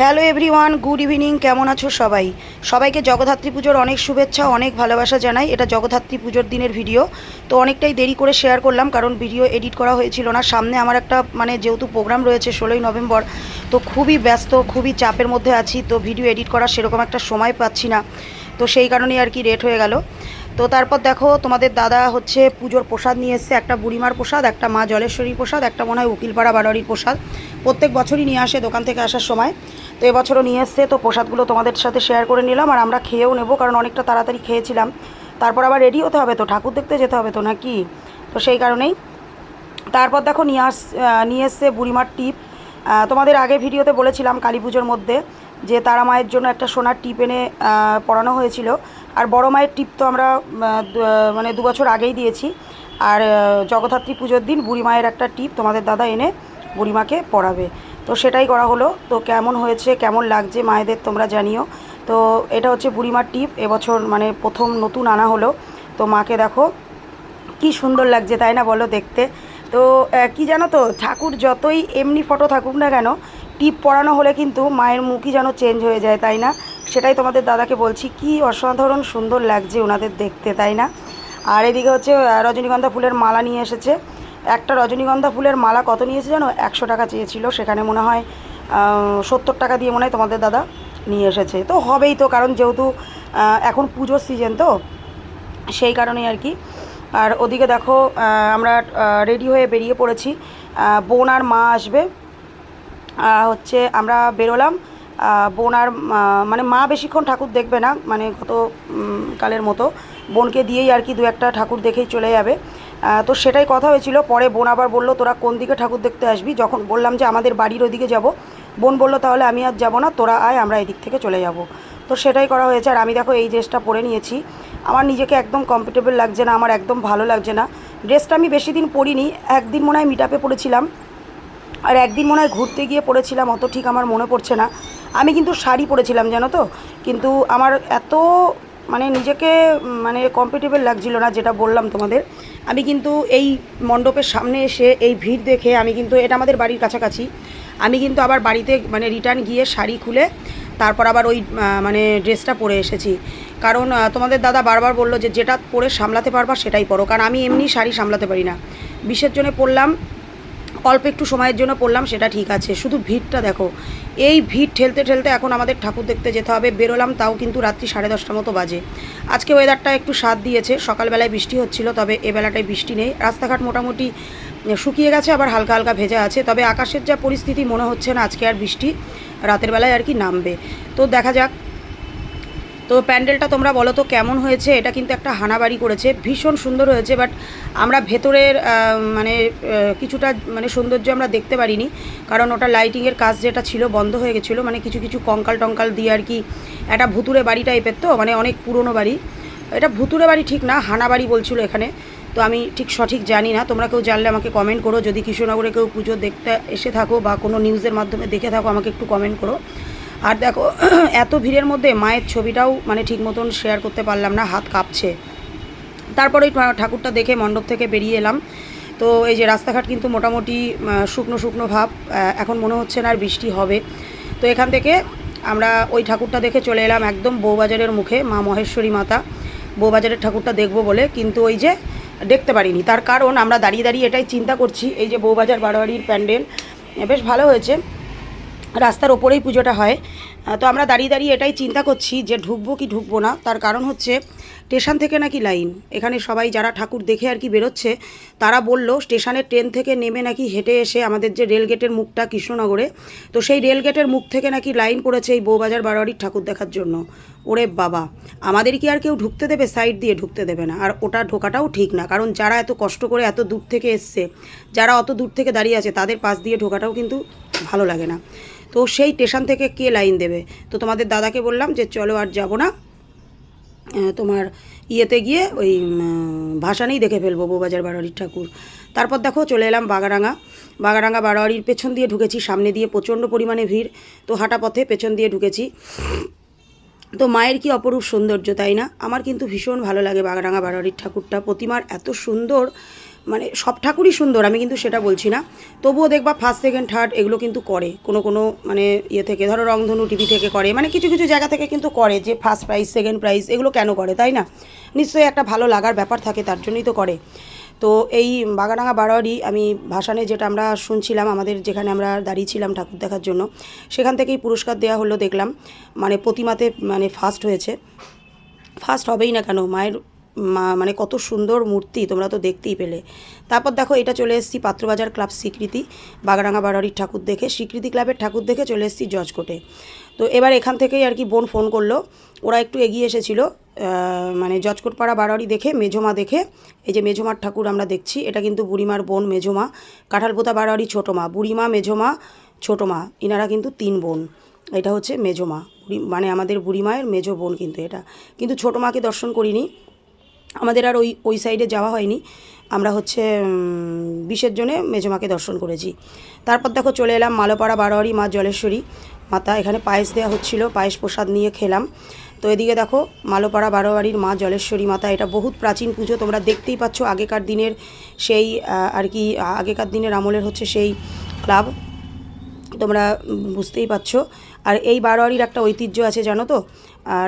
Hello everyone, good evening, কেমন আছো সবাই? সবাইকে জগদ্ধাত্রী পুজোর অনেক শুভেচ্ছা, অনেক ভালোবাসা জানাই। এটা জগদ্ধাত্রী পুজোর দিনের ভিডিও। তো অনেকটাই দেরি করে শেয়ার করলাম, কারণ ভিডিও এডিট করা হয়েছিল না। সামনে আমার একটা মানে যেহেতু প্রোগ্রাম রয়েছে ষোলোই নভেম্বর, তো খুবই ব্যস্ত, খুবই চাপের মধ্যে আছি। তো ভিডিও এডিট করার সেরকম একটা সময় পাচ্ছি না। তো সেই কারণেই আর কি রেট হয়ে গেল। তো তারপর দেখো, তোমাদের দাদা হচ্ছে পুজোর প্রসাদ নিয়ে এসছে, একটা বুড়িমার প্রসাদ, একটা মা জলেশ্বরীর প্রসাদ, একটা মনে হয় উকিলপাড়া বাড়ারির প্রসাদ। প্রত্যেক বছরই নিয়ে আসে দোকান থেকে আসার সময়। তো এবছরও নিয়ে এসছে, তো প্রসাদগুলো তোমাদের সাথে শেয়ার করে নিলাম আর আমরা খেয়েও নেব, কারণ অনেকটা তাড়াতাড়ি খেয়েছিলাম। তারপর আবার রেডি হতে হবে তো, ঠাকুর দেখতে যেতে হবে তো নাকি? তো সেই কারণেই। তারপর দেখো নিয়ে আস নিয়ে এসছে বুড়িমার টিপ। তোমাদের আগে ভিডিওতে বলেছিলাম কালী পুজোর মধ্যে যে তারা মায়ের জন্য একটা সোনার টিপ এনে পরানো হয়েছিল। আর বড় মায়ের টিপ তো আমরা মানে দু বছর আগেই দিয়েছি। আর জগদ্ধাত্রী পুজোর দিন বুড়ি মায়ের একটা টিপ তোমাদের দাদা এনে বুড়িমাকে পরাবে তো সেটাই করা হলো। তো কেমন হয়েছে, কেমন লাগছে মায়েদের তোমরা জানিও। তো এটা হচ্ছে বুড়িমার টিপ। এবছর মানে প্রথম নতুন আনা হলো। তো মাকে দেখো, কি সুন্দর লাগছে, তাই না বলো দেখতে? তো কি জানো তো, ঠাকুর যতই এমনি ফটো থাকুক না কেন, টিপ পরানো হলে কিন্তু মায়ের মুখই যেন চেঞ্জ হয়ে যায়, তাই না? সেটাই তোমাদের দাদাকে বলছি, কি অসাধারণ সুন্দর লাগছে ওনাদের দেখতে, তাই না? আর এদিকে হচ্ছে রজনীগন্ধা ফুলের মালা নিয়ে এসেছে। একটা রজনীগন্ধা ফুলের মালা কত নিয়েছে জানো? একশো টাকা চেয়েছিল, সেখানে মনে হয় সত্তর টাকা দিয়ে মনে হয় তোমাদের দাদা নিয়ে এসেছে। তো হবেই তো, কারণ যেহেতু এখন পুজোর সিজন তো, সেই কারণেই আর কি। আর ওদিকে দেখো আমরা রেডি হয়ে বেরিয়ে পড়েছি। বোন আর মা আসবে। হচ্ছে আমরা বেরোলাম। বোন আর মানে মা বেশিক্ষণ ঠাকুর দেখবে না মানে গত কালের মতো। বোনকে দিয়েই আর কি দু একটা ঠাকুর দেখেই চলে যাবে। তো সেটাই কথা হয়েছিল। পরে বোন আবার বলল, তোরা কোন দিকে ঠাকুর দেখতে আসবি? যখন বললাম যে, আমাদের বাড়ির ওদিকে যাব। বোন বলল, তাহলে আমি আর যাব না, তোরা আয়, আমরা এদিক থেকে চলে যাব। তো সেটাই করা হয়েছে। আর আমি দেখো এই ড্রেসটা পরে নিয়েছি। আমার নিজেকে একদম কমফর্টেবল লাগছে না, আমার একদম ভালো লাগছে না। ড্রেসটা আমি বেশি দিন পরিনি, একদিন মনে হয় মিট আপে পরেছিলাম। আর একদিন মনে হয় ঘুরতে গিয়ে পড়েছিলাম, অত ঠিক আমার মনে পড়ছে না। আমি কিন্তু শাড়ি পরেছিলাম, জানো তো? কিন্তু আমার এত মানে নিজেকে মানে কমফর্টেবল লাগছিল না, যেটা বললাম তোমাদের। আমি কিন্তু এই মণ্ডপের সামনে এসে এই ভিড় দেখে আমি কিন্তু, এটা আমাদের বাড়ির কাছাকাছি। আমি কিন্তু আবার বাড়িতে মানে রিটার্ন গিয়ে শাড়ি খুলে তারপর আবার ওই মানে ড্রেসটা পরে এসেছি। কারণ তোমাদের দাদা বারবার বলল যে যেটা পরে সামলাতে পারবা সেটাই পরো, কারণ আমি এমনি শাড়ি সামলাতে পারি না। বিশের জন্য পরলাম অল্প একটু সময়ের জন্য পড়লাম, সেটা ঠিক আছে। শুধু ভিড়টা দেখো। এই ভিড় ঠেলতে ঠেলতে এখন আমাদের ঠাকুর দেখতে যেতে হবে। বেরোলাম, তাও কিন্তু রাত্রি সাড়ে দশটা মতো বাজে। আজকে ওয়েদারটা একটু স্বাদ দিয়েছে, সকালবেলায় বৃষ্টি হচ্ছিল, তবে এ বেলাটায় বৃষ্টি নেই। রাস্তাঘাট মোটামুটি শুকিয়ে গেছে, আবার হালকা হালকা ভেজা আছে। তবে আকাশের যা পরিস্থিতি, মনে হচ্ছে না আজকে আর বৃষ্টি, রাতের বেলায় আর কি নামবে। তো দেখা যাক তো প্যান্ডেলটা তোমরা বলো তো কেমন হয়েছে? এটা কিন্তু একটা হানাবাড়ি করেছে। ভীষণ সুন্দর হয়েছে বাট আমরা ভেতরের মানে কিছুটা মানে সৌন্দর্য আমরা দেখতে পারিনি। কারণ ওটা লাইটিংয়ের কাজ যেটা ছিল বন্ধ হয়ে গেছিল। মানে কিছু কিছু কঙ্কাল টঙ্কাল দিয়ে আর কি একটা ভুতুরে বাড়ি টাইপের তো মানে অনেক পুরনো বাড়ি। এটা ভুতুরে বাড়ি ঠিক না, হানাবাড়ি বলছিল এখানে। তো আমি ঠিক সঠিক জানি না, তোমরা কেউ জানলে আমাকে কমেন্ট করো। যদি কৃষ্ণনগরে কেউ পুজো দেখতে এসে থাকো বা কোনো নিউজের মাধ্যমে দেখে থাকো, আমাকে একটু কমেন্ট করো। আর দেখো, এত ভিড়ের মধ্যে মায়ের ছবিটাও মানে ঠিক মতন শেয়ার করতে পারলাম না, হাত কাঁপছে। তারপরে ঠাকুরটা দেখে মণ্ডপ থেকে বেরিয়ে এলাম। তো এই যে রাস্তাঘাট কিন্তু মোটামুটি শুকনো শুকনো ভাব এখন মনে হচ্ছে না আর বৃষ্টি হবে। তো এখান থেকে আমরা ওই ঠাকুরটা দেখে চলে এলাম একদম বউবাজারের মুখে, মা মহেশ্বরী মাতা। বউবাজারের ঠাকুরটা দেখব বলে কিন্তু ওই যে দেখতে পারিনি। তার কারণ আমরা দাঁড়িয়ে দাঁড়িয়ে এটাই চিন্তা করছি, এই যে বউবাজার বারোয়ারির প্যান্ডেল বেশ ভালো হয়েছে। রাস্তার ওপরেই পুজোটা হয়। তো আমরা দাঁড়িয়ে দাঁড়িয়ে এটাই চিন্তা করছি যে ঢুকবো কি ঢুকবো না। তার কারণ হচ্ছে স্টেশন থেকে নাকি লাইন? এখানে সবাই যারা ঠাকুর দেখে আর কি বেরোচ্ছে, তারা বলল, স্টেশনের ট্রেন থেকে নেমে নাকি হেঁটে এসে আমাদের যে রেলগেটের মুখটা কৃষ্ণনগরে, তো সেই রেলগেটের মুখ থেকে নাকি লাইন পড়েছে এই বউবাজার বারোয়ারির ঠাকুর দেখার জন্য। ওরে বাবা, আমাদের কি আর কেউ ঢুকতে দেবে, সাইড দিয়ে ঢুকতে দেবে না। আর ওটা ঢোকাটাও ঠিক না, কারণ যারা এত কষ্ট করে এত দূর থেকে এসছে, যারা অত দূর থেকে দাঁড়িয়ে আছে, তাদের পাশ দিয়ে ঢোকাটাও কিন্তু ভালো লাগে না। তো সেই স্টেশন থেকে কে লাইন দেবে? তো তোমাদের দাদাকে বললাম যে, চলো আর যাব না। তোমার ইয়েতে গিয়ে ওই ভাসানেই দেখে ফেলব বউবাজার বারোয়ারির ঠাকুর। তারপর দেখো চলে এলাম বাগারাঙ্গা। বাগারাঙ্গা বারোয়ারির পেছন দিয়ে ঢুকেছি, সামনে দিয়ে প্রচণ্ড পরিমাণে ভিড়। তো হাঁটা পথে পেছন দিয়ে ঢুকেছি। তো মায়ের কি অপরূপ সৌন্দর্য, তাই না? আমার কিন্তু ভীষণ ভালো লাগে বাগারাঙা বারোয়ারির ঠাকুরটা। প্রতিমার এত সুন্দর মানে সব ঠাকুরই সুন্দর, আমি কিন্তু সেটা বলছি না। তবুও দেখবা ফার্স্ট সেকেন্ড থার্ড এগুলো কিন্তু করে। কোনো কোনো মানে ইয়ে থেকে, ধরো রংধনু টিভি থেকে করে মানে কিছু কিছু জায়গা থেকে কিন্তু করে যে ফার্স্ট প্রাইজ সেকেন্ড প্রাইজ এগুলো কেন করে, তাই না? নিশ্চয়ই একটা ভালো লাগার ব্যাপার থাকে, তার জন্যই তো করে। তো এই বাগাডাঙ্গা বারোয়ারি আমি ভাসানে যেটা আমরা শুনছিলাম, আমাদের যেখানে আমরা দাঁড়িয়েছিলাম ঠাকুর দেখার জন্য, সেখান থেকেই পুরস্কার দেওয়া হলো, দেখলাম। মানে প্রতিমাতে মানে ফার্স্ট হয়েছে। ফার্স্ট হবেই না কেন, মায়ের মানে কত সুন্দর মূর্তি তোমরা তো দেখতেই পেলে। তারপর দেখো এটা চলে এসেছি পাত্রবাজার ক্লাব স্বীকৃতি, বাগরাঙ্গা বাড়ারির ঠাকুর দেখে। স্বীকৃতি ক্লাবের ঠাকুর দেখে চলে এসেছি জজকোটে। তো এবার এখান থেকেই আর কি বোন ফোন করল। ওরা একটু এগিয়ে এসেছিল মানে জজকোটপাড়া বাড়ারি দেখে, মেঝোমা দেখে। এই যে মেঝোমার ঠাকুর আমরা দেখছি, এটা কিন্তু বুড়িমার বোন মেঝোমা। কাঁঠালপোতা বাড়ারি ছোটো মা, বুড়িমা, মেঝোমা, ছোটো মা, ইনারা কিন্তু তিন বোন। এটা হচ্ছে মেজমা মানে আমাদের বুড়ি মায়ের মেজো বোন কিন্তু এটা। কিন্তু ছোটো মাকে দর্শন করিনি। আমাদের আর ওই ওই সাইডে যাওয়া হয়নি। আমরা হচ্ছে বিশের জন্যে মেজমাকে দর্শন করেছি। তারপর দেখো চলে এলাম মালোপাড়া, বারোয়ারি, মা জলেশ্বরী। মাতা, এখানে পায়েস দেওয়া হচ্ছিল, পায়েস প্রসাদ নিয়ে খেলাম। তো এদিকে দেখো মালোপাড়া, বারোয়ারির মা জলেশ্বরী মাতা, এটা বহুত প্রাচীন পুজো, তোমরা দেখতেই পাচ্ছ আগেকার দিনের সেই আর কি আগেকার দিনের আমলের হচ্ছে সেই ক্লাব। তোমরা বুঝতেই পারছ। আর এই বারোয়ারির একটা ঐতিহ্য আছে, জানো তো?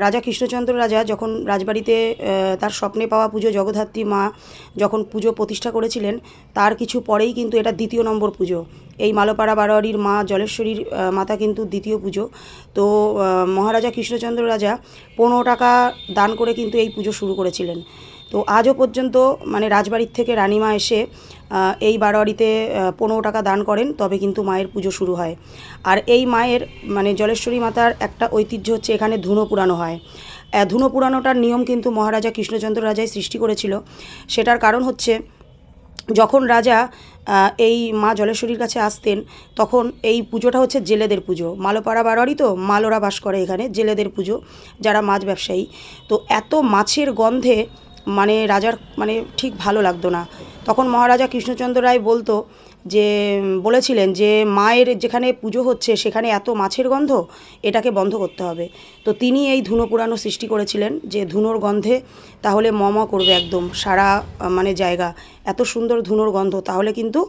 রাজা কৃষ্ণচন্দ্র রাজা যখন রাজবাড়িতে তার স্বপ্নে পাওয়া পুজো জগদ্ধাত্রী মা যখন পুজো প্রতিষ্ঠা করেছিলেন, তার কিছু পরেই কিন্তু এটা দ্বিতীয় নম্বর পুজো। এই মালোপাড়া বারোয়ারির মা জলেশ্বরীর মাতা কিন্তু দ্বিতীয় পুজো। তো মহারাজা কৃষ্ণচন্দ্র রাজা পনেরো টাকা দান করে কিন্তু এই পুজো শুরু করেছিলেন। তো আজও পর্যন্ত মানে রাজবাড়ির থেকে রানীমা এসে এই বারোয়ারিতে পনেরো টাকা দান করেন, তবে কিন্তু মায়ের পুজো শুরু হয়। আর এই মায়ের মানে জলেশ্বরী মাতার একটা ঐতিহ্য হচ্ছে এখানে ধুনো পুরানো হয়। ধুনো পুরানোটার নিয়ম কিন্তু মহারাজা কৃষ্ণচন্দ্র রাজাই সৃষ্টি করেছিল। সেটার কারণ হচ্ছে, যখন রাজা এই মা জলেশ্বরীর কাছে আসতেন, তখন এই পুজোটা হচ্ছে জেলেদের পুজো। মালোপাড়া বারোয়ারি তো মালোরা বাস করে এখানে, জেলেদের পুজো, যারা মাছ ব্যবসায়ী। তো এত মাছের গন্ধে মানে রাজার মানে ঠিক ভালো লাগতো না। তখন মহারাজা কৃষ্ণচন্দ্র রায় বলতো যে, বলেছিলেন যে, মায়ের যেখানে পুজো হচ্ছে সেখানে এত মাছের গন্ধ, এটাকে বন্ধ করতে হবে। তো তিনি এই ধুনো পুরানো সৃষ্টি করেছিলেন যে, ধুনোর গন্ধে তাহলে মমা করবে একদম সারা মানে জায়গা। এত সুন্দর ধুনোর গন্ধ, তাহলে কিন্তু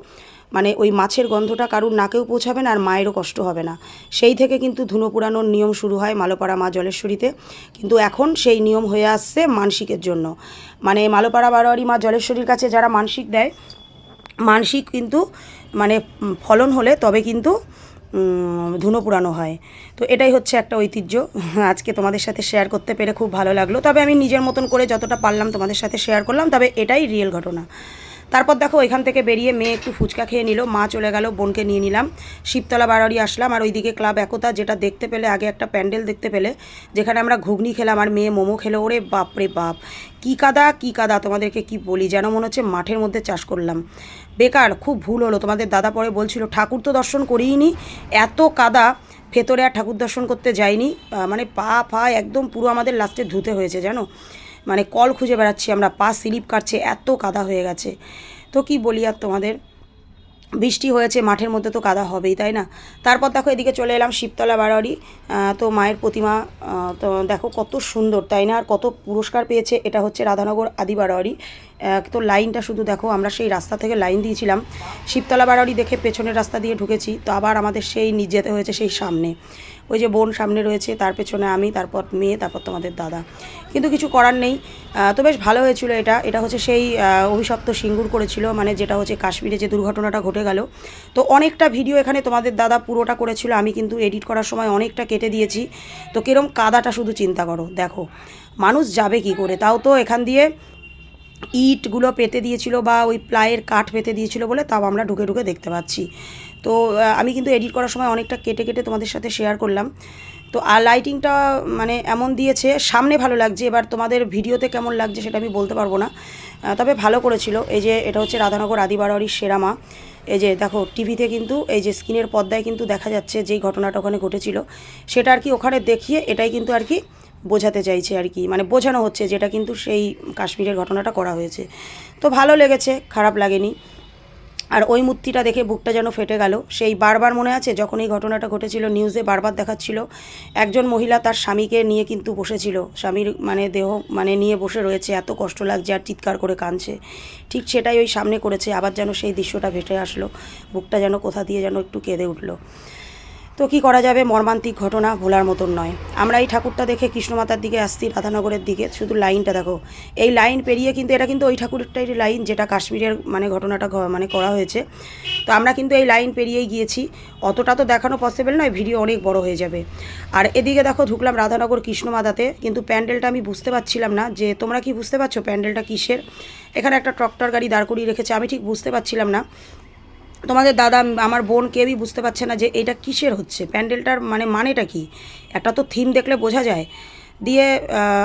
মানে ওই মাছের গন্ধটা কারুর নাকেও পৌঁছাবে না আর মায়েরও কষ্ট হবে না। সেই থেকে কিন্তু ধুনো পুরানোর নিয়ম শুরু হয় মালোপাড়া মা জলেশ্বরীতে। কিন্তু এখন সেই নিয়ম হয়ে আসছে মানসিকের জন্য। মানে মালোপাড়া বারোয়ারি মা জলেশ্বরীর কাছে যারা মানসিক দেয়, মানসিক কিন্তু মানে ফলন হলে তবে কিন্তু ধুনো পুরানো হয়। তো এটাই হচ্ছে একটা ঐতিহ্য। আজকে তোমাদের সাথে শেয়ার করতে পেরে খুব ভালো লাগল। তবে আমি নিজের মতন করে যতটা পারলাম তোমাদের সাথে শেয়ার করলাম, তবে এটাই রিয়েল ঘটনা। তারপর দেখো এখান থেকে বেরিয়ে মেয়ে একটু ফুচকা খেয়ে নিল, মা চলে গেল, বোনকে নিয়ে নিলাম। শিবতলা বাড়ি আসলাম, আর ওইদিকে ক্লাব একতা, যেটা দেখতে পেলে, আগে একটা প্যান্ডেল দেখতে পেলে, যেখানে আমরা ঘুগনি খেলাম, আর মেয়ে মোমো খেলো, ওরে বাপরে বাপ। কী কাদা কী কাদা, তোমাদেরকে কি বলি, যেন মনে হচ্ছে মাঠের মধ্যে চাষ করলাম। বেকার, খুব ভুল হলো, তোমাদের দাদা পরে বলছিল, ঠাকুর তো দর্শন করিনি এত কাদা, ভেতরে আর ঠাকুর দর্শন করতে যাইনি। মানে পা ফা একদম পুরো আমাদের লাস্টে ধুতে হয়েছে, জানো? মানে কল খুঁজে বেড়াচ্ছি আমরা পা স্লিপ কাটছে, এত কাদা হয়ে গেছে। তো কি বলি আর তোমাদের? বৃষ্টি হয়েছে, মাঠের মধ্যে তো কাদা হবেই, তাই না? তারপর দেখো এদিকে চলে এলাম শিবতলা বাড়ারি তো মায়ের প্রতিমা তো দেখো কত সুন্দর, তাই না? আর কত পুরস্কার পেয়েছে, এটা হচ্ছে রাধানগর আদি বাড়ারি তো লাইনটা শুধু দেখো, আমরা সেই রাস্তা থেকে লাইন দিয়েছিলাম। শিবতলা বাড়ারি দেখে পেছনের রাস্তা দিয়ে ঢুকেছি, তো আবার আমাদের সেই নিজ যেতে হয়েছে সেই সামনে। ওই যে বোন সামনে রয়েছে, তার পেছনে আমি, তারপর মেয়ে, তারপর তোমাদের দাদা। কিন্তু কিছু করার নেই। তো বেশ ভালো হয়েছিল এটা। এটা হচ্ছে সেই অভিশপ্ত সিঙ্গুর করেছিল মানে যেটা হচ্ছে কাশ্মীরে যে দুর্ঘটনাটা ঘটে গেল। তো অনেকটা ভিডিও এখানে তোমাদের দাদা পুরোটা করেছিল। আমি কিন্তু এডিট করার সময় অনেকটা কেটে দিয়েছি। তো কিরম কাদাটা শুধু চিন্তা করো, দেখো। মানুষ যাবে কি করে? তাও তো এখান দিয়ে ইটগুলো পেতে দিয়েছিল বা ওই প্লাইয়ের কাঠ পেতে দিয়েছিল বলে তাও আমরা ঢুকে ঢুকে দেখতে পাচ্ছি। তো আমি কিন্তু এডিট করার সময় অনেকটা কেটে কেটে তোমাদের সাথে শেয়ার করলাম। তো, আর লাইটিংটা মানে এমন দিয়েছে, সামনে ভালো লাগছে, এবার তোমাদের ভিডিওতে কেমন লাগছে সেটা আমি বলতে পারব না। তবে ভালো করেছিল, এই যে, এটা হচ্ছে রাধানগর আদিবাড়ির সেরামা এই যে, দেখো, টিভিতে কিন্তু, এই যে, স্ক্রিনের পর্দায় কিন্তু দেখা যাচ্ছে যেই ঘটনাটা ওখানে ঘটেছিল। সেটা আর কি ওখানে দেখিয়ে, এটাই কিন্তু আর কি বোঝাতে চাইছে আর কি মানে বোঝানো হচ্ছে যেটা কিন্তু সেই কাশ্মীরের ঘটনাটা করা হয়েছে। তো ভালো লেগেছে, খারাপ লাগেনি। আর ওই মূর্তিটা দেখে বুকটা যেন ফেটে গেল। সেই বারবার মনে আছে, যখন এই ঘটনাটা ঘটেছিল নিউজে বারবার দেখাচ্ছিল, একজন মহিলা তার স্বামীকে নিয়ে কিন্তু বসেছিল। স্বামীর মানে দেহ মানে নিয়ে বসে রয়েছে, এত কষ্ট লাগছে আর চিৎকার করে কাঁদছে। ঠিক সেটাই ওই সামনে করেছে, আবার যেন সেই দৃশ্যটা ভেটে আসলো। বুকটা যেন কোথা দিয়ে যেন একটু কেঁদে উঠল। তো কি করা যাবে? মর্মান্তিক ঘটনা ভোলার মতন নয়। আমরা এই ঠাকুরটা দেখে কৃষ্ণমাতার দিকে আসছি, রাধানগরের দিকে। শুধু লাইনটা দেখো। এই লাইন পেরিয়ে কিন্তু এটা কিন্তু ওই ঠাকুরটাই লাইন যেটা কাশ্মীরের মানে ঘটনাটা মানে করা হয়েছে। তো আমরা কিন্তু এই লাইন পেরিয়েই গিয়েছি। অতটা তো দেখানো পসিবল নয়, ভিডিও অনেক বড় হয়ে যাবে। আর এদিকে দেখো, ঢুকলাম রাধানগর কৃষ্ণমাতাতে। কিন্তু প্যান্ডেলটা আমি বুঝতে পারছিলাম না যে তোমরা কি বুঝতে পারছ প্যান্ডেলটা কিসের? এখানে একটা ট্রক্টর গাড়ি দাঁড় করিয়ে রেখেছে। আমি ঠিক বুঝতে পারছিলাম না। তোমাদের দাদা, আমার বোন কেউই বুঝতে পারছে না যে এটা কিসের হচ্ছে? প্যান্ডেলটার মানে মানেটা কি? একটা তো থিম দেখলে বোঝা যায়। দিয়ে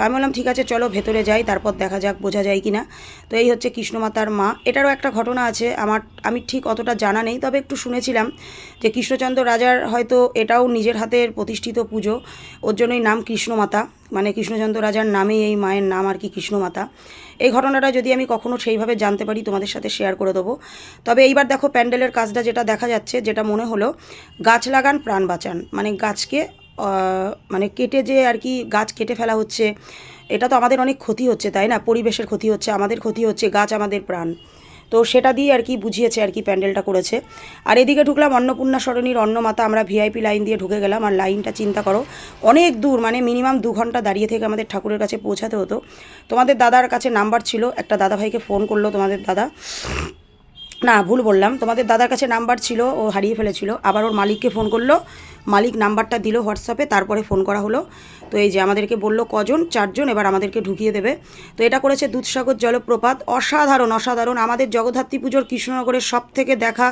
আমি বললাম, ঠিক আছে, চলো ভেতরে যাই, তারপর দেখা যাক, বোঝা যায় কি না তো এই হচ্ছে কৃষ্ণমাতার মা। এটারও একটা ঘটনা আছে, আমার, আমি ঠিক অতটা জানা নেই, তবে একটু শুনেছিলাম যে কৃষ্ণচন্দ্র রাজার হয়তো এটাও নিজের হাতের প্রতিষ্ঠিত পুজো, ওর জন্যই নাম কৃষ্ণমাতা মানে কৃষ্ণচন্দ্র রাজার নামেই এই মায়ের নাম আর কি কৃষ্ণমাতা এই ঘটনাটা যদি আমি কখনো সেইভাবে জানতে পারি, তোমাদের সাথে শেয়ার করে দেবো। তবে এইবার দেখো, প্যান্ডেলের কাজটা যেটা দেখা যাচ্ছে, যেটা মনে হলো, গাছ লাগান, প্রাণ বাঁচান। মানে গাছকে মানে কেটে যে আর কি গাছ কেটে ফেলা হচ্ছে, এটা তো আমাদের অনেক ক্ষতি হচ্ছে, তাই না? পরিবেশের ক্ষতি হচ্ছে, আমাদের ক্ষতি হচ্ছে, গাছ আমাদের প্রাণ। তো সেটা দিয়ে আর কি বুঝিয়েছে আর কি প্যান্ডেলটা করেছে। আর এদিকে ঢুকলাম, অন্নপূর্ণা সরণির অন্নমাতা, আমরা ভিআইপি লাইন দিয়ে ঢুকে গেলাম। আর লাইনটা চিন্তা করো, অনেক দূর মানে মিনিমাম দু ঘণ্টা দাঁড়িয়ে থেকে আমাদের ঠাকুরের কাছে পৌঁছাতে হতো। তোমাদের দাদার কাছে নাম্বার ছিল, একটা দাদা ভাইকে ফোন করল তোমাদের দাদা। না, ভুল বললাম। তোমাদের দাদার কাছে নাম্বার ছিল, ও হারিয়ে ফেলেছিল। আবার ওর মালিককে ফোন করল। মালিক নাম্বারটা দিল হোয়াটসঅ্যাপে, তারপরে ফোন করা হলো। তো এই যে আমাদেরকে বলল কজন, চারজন, এবার আমাদেরকে ঢুকিয়ে দেবে। তো এটা করেছে দুধসাগর জলপ্রপাত। অসাধারণ অসাধারণ। আমাদের জগদ্ধাত্রী পুজোর কৃষ্ণনগরের সব থেকে দেখা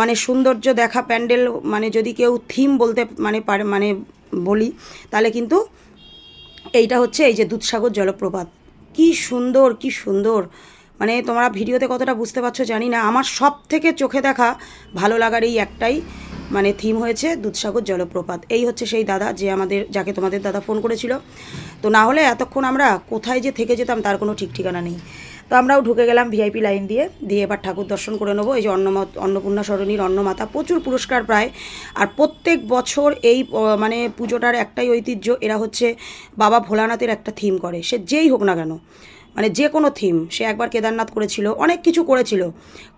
মানে সৌন্দর্য দেখা প্যান্ডেল মানে যদি কেউ থিম বলতে মানে পারে মানে বলি, তাহলে কিন্তু এইটা হচ্ছে এই যে দুধসাগর জলপ্রপাত। কি সুন্দর কি সুন্দর। মানে তোমরা ভিডিওতে কতটা বুঝতে পারছ জানি না। আমার সব থেকে চোখে দেখা ভালো লাগার এই একটাই মানে থিম হয়েছে দুধসাগর জলপ্রপাত। এই হচ্ছে সেই দাদা যে আমাদের, যাকে তোমাদের দাদা ফোন করেছিল। তো না হলে এতক্ষণ আমরা কোথায় যে থেকে যেতাম তার কোনো ঠিক ঠিকানা নেই। তো আমরাও ঢুকে গেলাম ভিআইপি লাইন দিয়ে দিয়ে এবার ঠাকুর দর্শন করে নেব। এই যে অন্ন অন্নপূর্ণা সরণীর অন্নমাতা, প্রচুর পুরস্কার প্রায়। আর প্রত্যেক বছর এই মানে পুজোটার একটাই ঐতিহ্য, এরা হচ্ছে বাবা ভোলানাথের একটা থিম করে। সে যেই হোক না কেন মানে যে কোনো থিম সে একবার কেদারনাথ করেছিল, অনেক কিছু করেছিল।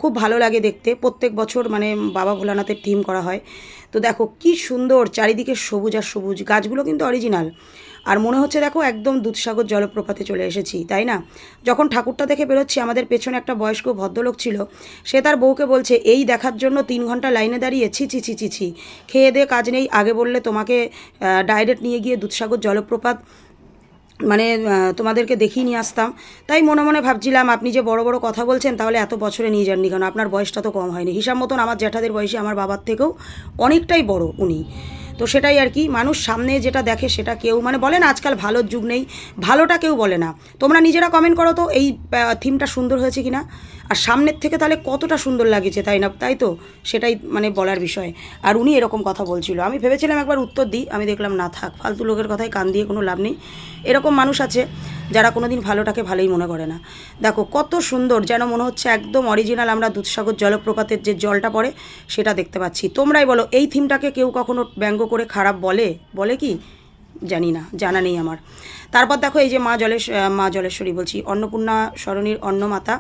খুব ভালো লাগে দেখতে, প্রত্যেক বছর মানে বাবা ভোলানাথের থিম করা হয়। তো দেখো, কি সুন্দর চারিদিকে সবুজ আর সবুজ, গাছগুলো কিন্তু অরিজিনাল আর মনে হচ্ছে দেখো, একদম দুধসাগর জলপ্রপাতে চলে এসেছি, তাই না? যখন ঠাকুরটা দেখে বেরোচ্ছি, আমাদের পেছনে একটা বয়স্ক ভদ্রলোক ছিল, সে তার বউকে বলছে, এই দেখার জন্য তিন ঘণ্টা লাইনে দাঁড়িয়ে, ছি ছি ছি ছি ছি। খেয়ে দিয়ে কাজ নেই, আগে বললে তোমাকে ডাইরেক্ট নিয়ে গিয়ে দুধসাগর জলপ্রপাত মানে তোমাদেরকে দেখিয়ে নিয়ে আসতাম। তাই মনে মনে ভাবছিলাম, আপনি যে বড় বড় কথা বলছেন, তাহলে এত বছরে নিয়ে যাননি কেন? আপনার বয়সটা তো কম হয়নি। হিসাব মতন আমার জ্যাঠাদের বয়সী আমার বাবার থেকেও অনেকটাই বড় উনি। তো সেটাই আর কি, মানুষ সামনে যেটা দেখে সেটা কেউ মানে বলে না, আজকাল ভালোর যুগ নেই, ভালোটা কেউ বলে না। তোমরা নিজেরা কমেন্ট করো তো, এই থিমটা সুন্দর হয়েছে কি না আর সামনের থেকে তাহলে কতটা সুন্দর লাগেছে তাই না? তাই তো? সেটাই মানে বলার বিষয়। আর উনি এরকম কথা বলছিল। আমি ভেবেছিলাম একবার উত্তর দিই। আমি দেখলাম, না থাক, ফালতু লোকের কথায় কান দিয়ে কোনো লাভ নেই। এরকম মানুষ আছে যারা কোনো দিন ভালোটাকে ভালোই মনে করে না। দেখো, কত সুন্দর যেন মনে হচ্ছে একদম অরিজিনাল আমরা দুধসাগর জলপ্রপাতের যে জলটা পড়ে, সেটা দেখতে পাচ্ছি। তোমরাই বলো, এই থিমটাকে কেউ কখনো ব্যঙ্গ করে খারাপ বলে? বলে কি? জানি না, জানা নেই আমার। তারপর দেখো, এই যে মা জলেশ, মা জলেশ্বরী বলছি, অন্নপূর্ণা সরণীর অন্নমাতা।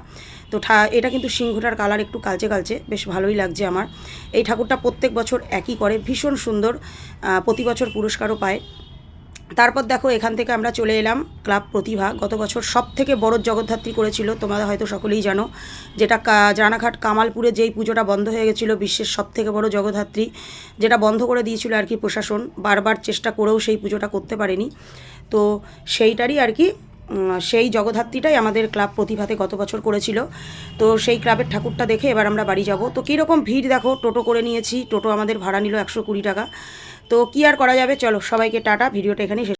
তো এটা কিন্তু সিংহটার কালার একটু কালচে কালচে, বেশ ভালোই লাগছে আমার। এই ঠাকুরটা প্রত্যেক বছর একই করে, ভীষণ সুন্দর প্রতি বছর পুরস্কারও পায়। তারপর দেখো, এখান থেকে আমরা চলে এলাম ক্লাব প্রতিভা। গত বছর সব থেকে বড় জগদ্ধাত্রী করেছিল, তোমরা হয়তো সকলেই জানো, যেটা রানাঘাট কামালপুরে যেই পুজোটা বন্ধ হয়ে গেছিল, বিশ্বের সব থেকে বড় জগদ্ধাত্রী, যেটা বন্ধ করে দিয়েছিল আর কি প্রশাসন, বারবার চেষ্টা করেও সেই পুজোটা করতে পারেনি। তো সেইটারই আর কি সেই জগধাত্রীটাই আমাদের ক্লাব প্রতিভাতে গত বছর করেছিল। তো সেই ক্লাবের ঠাকুরটা দেখে এবার আমরা বাড়ি যাব। তো কীরকম ভিড় দেখো, টোটো করে নিয়েছি, টোটো আমাদের ভাড়া নিল একশো কুড়ি টাকা। তো কী আর করা যাবে? চলো সবাইকে টাটা, ভিডিওটা এখানেই